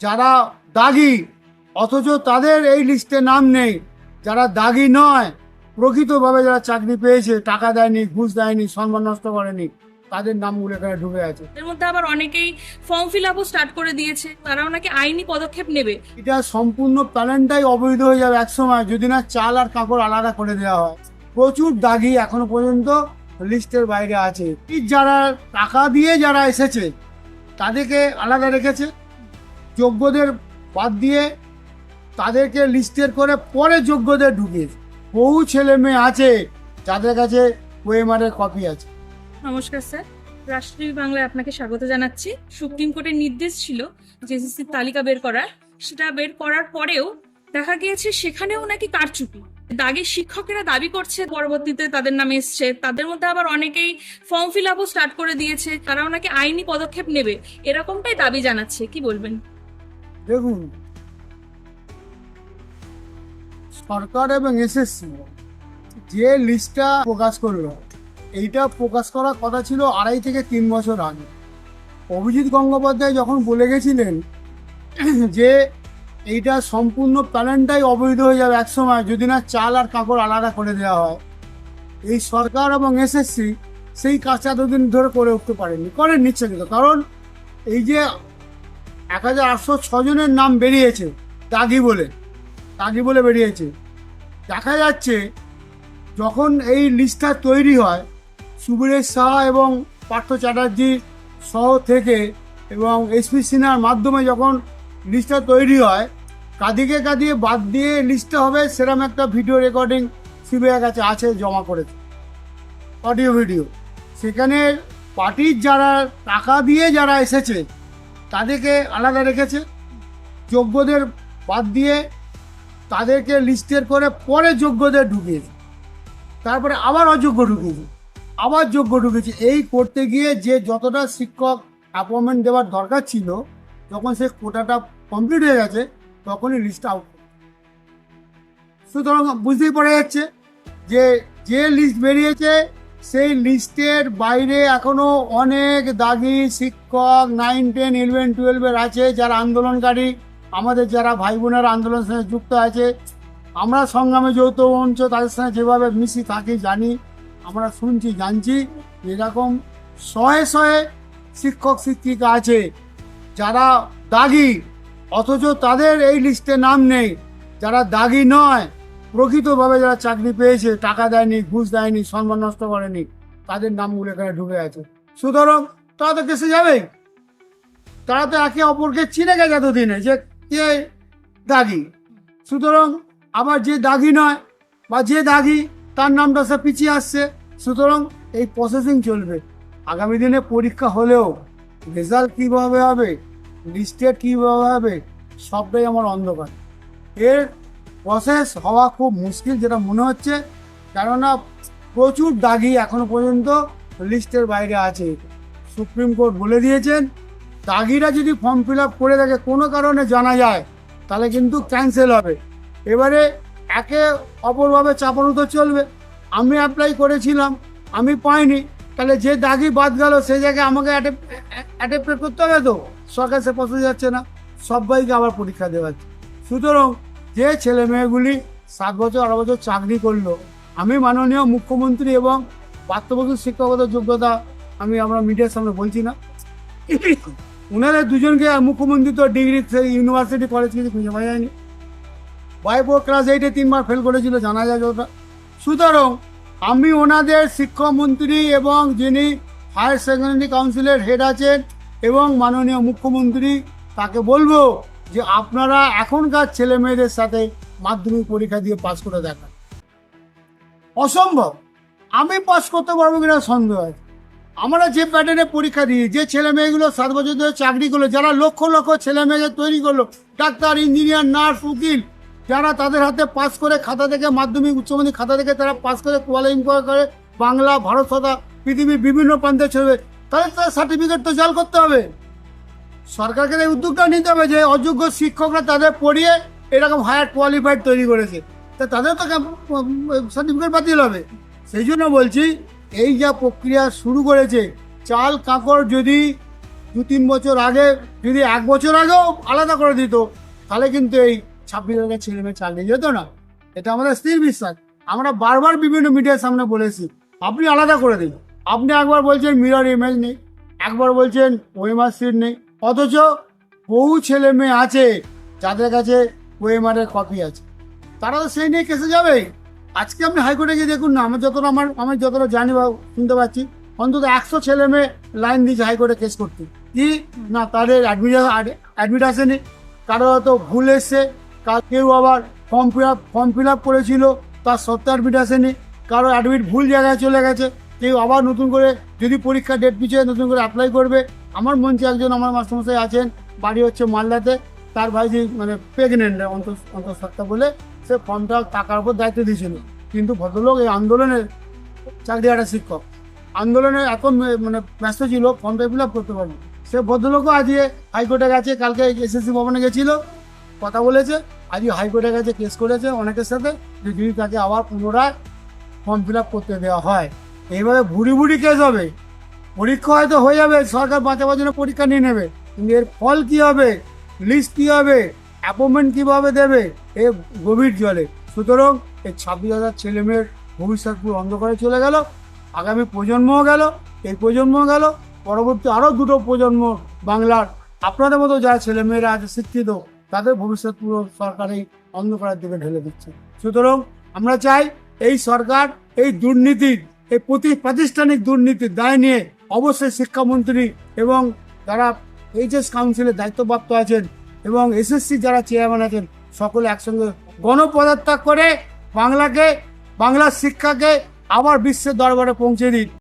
যারা দাগি অথচ তাদের এই লিস্টে নাম নেই। যারা দাগি নয় প্রকৃতভাবে যারা চাকরি পেয়েছে টাকা দেয়নি ঘুষ দেয়নি সম্মান নষ্ট করেনি তাদের নামগুলো এখানে ঢুকে আছে। এর মধ্যে আবার অনেকেই ফর্ম ফিল আপও স্টার্ট করে দিয়েছে তারাও নাকি আইনি পদক্ষেপ নেবে। এটা সম্পূর্ণ প্যালেনটাই অবৈধ হয়ে যাবে একসময় যদি না চাল আর কাপড় আলাদা করে দেওয়া হয়। প্রচুর দাগি এখনও পর্যন্ত লিস্টের বাইরে আছে। যারা টাকা দিয়ে যারা এসেছে তাদেরকে আলাদা রেখেছে। যোগ্যদের বাদ দিয়ে তাদেরকে লিস্টের করে পরে যোগ্যদের ঢুকিয়েছে বহু ছেলে মেয়ে আছে, যাদের কাছে ওয়েমারের কপি আছে। নমস্কার স্যার। রাষ্ট্রীয় বাংলায় আপনাকে স্বাগত জানাচ্ছি। সুপ্রিম কোর্টের নির্দেশ ছিল জেসিসির তালিকা বের করার। সেটা বের করার পরেও দেখা গিয়েছে সেখানেও নাকি কারচুপি দাগে শিক্ষকেরা দাবি করছে, পরবর্তীতে তাদের নামে এসছে। তাদের মধ্যে আবার অনেকেই ফর্ম ফিল আপও স্টার্ট করে দিয়েছে। তারাও নাকি আইনি পদক্ষেপ নেবে। এরকমটাই দাবি জানাচ্ছে। কি বলবেন? দেখুন, সরকার এবং এসএসসি যে লিস্টটা প্রকাশ করল, এইটা প্রকাশ করার কথা ছিল আড়াই থেকে তিন বছর আগে। অভিজিৎ গঙ্গোপাধ্যায় যখন বলে গেছিলেন যে এইটা সম্পূর্ণ প্যালেনটাই অবৈধ হয়ে যাবে একসময় যদি না চাল আর কাপড় আলাদা করে দেওয়া হয়, এই সরকার এবং এসএসসি সেই কাজটা এতদিন ধরে করে উঠতে পারেনি, করেন নিচ্ছে কিন্তু কারণ এই যে এক হাজার আটশো ছজনের নাম বেরিয়েছে, দাগি বলে। দাগি বলে বেরিয়েছে। দেখা যাচ্ছে, যখন এই লিস্টটা তৈরি হয়, সুবীরেশ সাহা এবং পার্থ চ্যাটার্জি সহ থেকে এবং এসপি সিনহার মাধ্যমে যখন লিস্টটা তৈরি হয়, কাদিকে কাদিয়ে বাদ দিয়ে লিস্টটা হবে সেরকম একটা ভিডিও রেকর্ডিং সিবিআই কাছে আছে, জমা করেছে। Audio video. সেখানে পার্টির যারা টাকা দিয়ে যারা এসেছে তাদেরকে আলাদা রেখেছে। যোগ্যদের বাদ দিয়ে তাদেরকে লিস্টের করে পরে যোগ্যদের ঢুকিয়েছে। তারপরে আবার অযোগ্য ঢুকিয়েছে। আবার যোগ্য ঢুকেছে এই করতে গিয়ে যে যতটা শিক্ষক অ্যাপয়েন্টমেন্ট দেওয়ার দরকার ছিল, যখন সে কোটাটা কমপ্লিট হয়ে গেছে, তখনই লিস্ট আউট সুতরাং বুঝতেই পারা যাচ্ছে যে যে লিস্ট বেরিয়েছে সেই লিস্টের বাইরে এখনও অনেক দাগি শিক্ষক নাইন টেন ইলেভেন টুয়েলভের আছে যারা আন্দোলনকারী। আমাদের যারা ভাই বোনেরা আন্দোলনের সঙ্গে যুক্ত আছে, আমরা সংগ্রামে যৌথ মঞ্চ তাদের সঙ্গে যেভাবে মিশি থাকি জানি, আমরা শুনছি, জানছি, এরকম শয়ে শয়ে শিক্ষক, শিক্ষিকা আছে, যারা দাগি, অথচ তাদের এই লিস্টে নাম নেই, যারা দাগি নয়। প্রকৃতভাবে যারা চাকরি পেয়েছে, টাকা দেয়নি, ঘুষ দেয়নি, সম্মান নষ্ট করেনি, তাদের নামগুলো এখানে ঢুকে আছে সুতরাং তারা তো কেসে যাবেই। তারা তো একে অপরকে চিনে গেছে এতদিনে যে কে দাগি। সুতরাং আবার যে দাগি নয় বা যে দাগি, তার নামটা সে পিছিয়ে আসছে। সুতরাং এই প্রসেসিং চলবে। আগামী দিনে পরীক্ষা হলেও রেজাল্ট কীভাবে হবে লিস্টেড কীভাবে হবে, সবটাই আমার অন্ধকার। এর প্রসেস হওয়া খুব মুশকিল যেটা মনে হচ্ছে। কেননা প্রচুর দাগি এখনও পর্যন্ত লিস্টের বাইরে আছে। সুপ্রিম কোর্ট বলে দিয়েছেন, দাগিরা যদি ফর্ম ফিল আপ করে থাকে, কোনো কারণে জানা যায়, তাহলে কিন্তু ক্যান্সেল হবে। এবারে একে অপরভাবে চাপানো তো চলবে। আমি অ্যাপ্লাই করেছিলাম, আমি পাইনি, তাহলে যে দাগি বাদ গেল সেই জায়গায় আমাকে অ্যাটেপ্ট করতে হবে তো? সরকার সে পছন্দ যাচ্ছে না, সবাইকে আবার পরীক্ষা দেওয়া সুতরাং যে ছেলে মেয়েগুলি সাত বছর, আট বছর চাকরি করল, আমি মাননীয় মুখ্যমন্ত্রী এবং পার্থবধূ শিক্ষকতা যোগ্যতা আমি আমরা মিডিয়ার সামনে বলছি না। ওনারা দুজনকে মুখ্যমন্ত্রী তো ডিগ্রি ইউনিভার্সিটি কলেজ কিছু খুঁজে পাওয়া যায়নি। বাইপো ক্লাস এইটে তিনবার ফেল করেছিল, জানা যায় ওটা সুতরাং আমি ওনাদের শিক্ষামন্ত্রী এবং যিনি হায়ার সেকেন্ডারি কাউন্সিলের হেড আছেন এবং মাননীয় মুখ্যমন্ত্রী তাকে বলব যে আপনারা এখনকার ছেলে মেয়েদের সাথে মাধ্যমিক পরীক্ষা দিয়ে পাস করে দেখান। অসম্ভব। আমি পাস করতে পারব কিনা সন্দেহ আছে। আমরা যে প্যাটার্নে পরীক্ষা দিই, যে ছেলে মেয়েগুলো সাত বছর ধরে চাকরি করল, যারা লক্ষ লক্ষ ছেলে মেয়েকে তৈরি করল, ডাক্তার ইঞ্জিনিয়ার নার্স উকিল, যারা তাদের হাতে পাস করে খাতা থেকে মাধ্যমিক, উচ্চ মাধ্যমিক খাতা থেকে তারা পাস করে কোয়ালিফাই করে, বাংলা, ভারত তথা পৃথিবীর বিভিন্ন প্রান্তে চলবে তাদের তার সার্টিফিকেট তো জাল করতে হবে। সরকারকে এই উদ্যোগটা নিতে হবে যে অযোগ্য শিক্ষকরা তাদের পড়িয়ে এরকম হায়ার কোয়ালিফাইড তৈরি করেছে। তা তাদের তো সার্টিফিকেট বাতিল হবে। সেই জন্য বলছি, এই যা প্রক্রিয়া শুরু করেছে, চাল কাঁকড় যদি দু তিন বছর আগে, যদি এক বছর আগেও আলাদা করে দিত, তাহলে কিন্তু এই ছাব্বিশ হাজার ছেলে মেয়ে চালিয়ে যেত না। এটা আমাদের স্থির বিশ্বাস। আমরা বারবার বিভিন্ন মিডিয়ার সামনে বলেছি, আপনি আলাদা করে দিন। আপনি একবার বলছেন মিরর ইমেজ নেই, একবার বলছেন ওয়েমার সিট নেই অথচ বহু ছেলে মেয়ে আছে যাদের কাছে ওয়েমারের কপি আছে। তারা তো সেই নিয়ে কেসে যাবে। আজকে আপনি হাইকোর্টে গিয়ে দেখুন না আমার যতটা আমার আমি যতটা জানি বা শুনতে পাচ্ছি, অন্তত একশো ছেলে মেয়ে লাইন দিয়েছে হাইকোর্টে কেস করতে। কি? না, তাদের অ্যাডমিট আসেনি। কারও হয়তো ভুল এসছে কেউ আবার form fill up form fill up করেছিল, তার সত্ত্বে অ্যাডমিট আসেনি। কারও অ্যাডমিট ভুল জায়গায় চলে গেছে, কেউ আবার নতুন করে যদি পরীক্ষা ডেট পিছিয়ে নতুন করে অ্যাপ্লাই করবে আমার মঞ্চে একজন আমার মাস্টারমশাই আছেন, বাড়ি হচ্ছে মালদাতে, তার ভাই যে মানে প্রেগনেন্ট অন্ত, অন্তঃসত্ত্বা বলে সে ফর্মটা টাকার উপর দায়িত্ব দিয়েছিল। কিন্তু ভদ্রলোক এই আন্দোলনের চাকরি একটা শিক্ষক। আন্দোলনে এত মানে ব্যস্ত ছিল ফর্মটা ফিল আপ করতে পারবে সে ভদ্রলোকও আজকে হাইকোর্টে গেছে, কালকে এসএসসি ভবনে গেছিল, কথা বলেছে, আজকে হাইকোর্টে গেছে কেস করেছে অনেকের সাথে, যে যদি তাকে আবার পুনরায় ফর্ম ফিল আপ করতে দেওয়া হয়। এইভাবে ভুড়ি ভুড়ি কেস হবে। পরীক্ষা হয়তো হয়ে যাবে, সরকার বাঁচাবার জন্য পরীক্ষা নিয়ে নেবে। কিন্তু এর ফল কি হবে? লিস্ট কি হবে? অ্যাপয়েন্টমেন্ট কীভাবে দেবে? এ গভীর জলে। সুতরাং এই ছাব্বিশ হাজার ছেলে মেয়ের ভবিষ্যৎ পুরো অন্ধকারে চলে গেল, আগামী প্রজন্মও গেল, এই প্রজন্ম গেল, পরবর্তী আরও দুটো প্রজন্ম বাংলার। আপনাদের মতো যারা ছেলে মেয়েরা আছে, শিক্ষিত, তাদের ভবিষ্যৎ পুরো সরকার এই অন্ধকারের দিকে ঢেলে দিচ্ছে। সুতরাং আমরা চাই এই সরকার এই দুর্নীতির, এই প্রতি প্রাতিষ্ঠানিক দুর্নীতির দায় নিয়ে অবশ্যই শিক্ষামন্ত্রী এবং যারা এইচএস কাউন্সিলের দায়িত্বপ্রাপ্ত আছেন এবং এসএসসি যারা চেয়ারম্যান আছেন, সকলে একসঙ্গে গণপদত্যাগ করে বাংলাকে, বাংলার শিক্ষাকে আবার বিশ্বের দরবারে পৌঁছে দিন।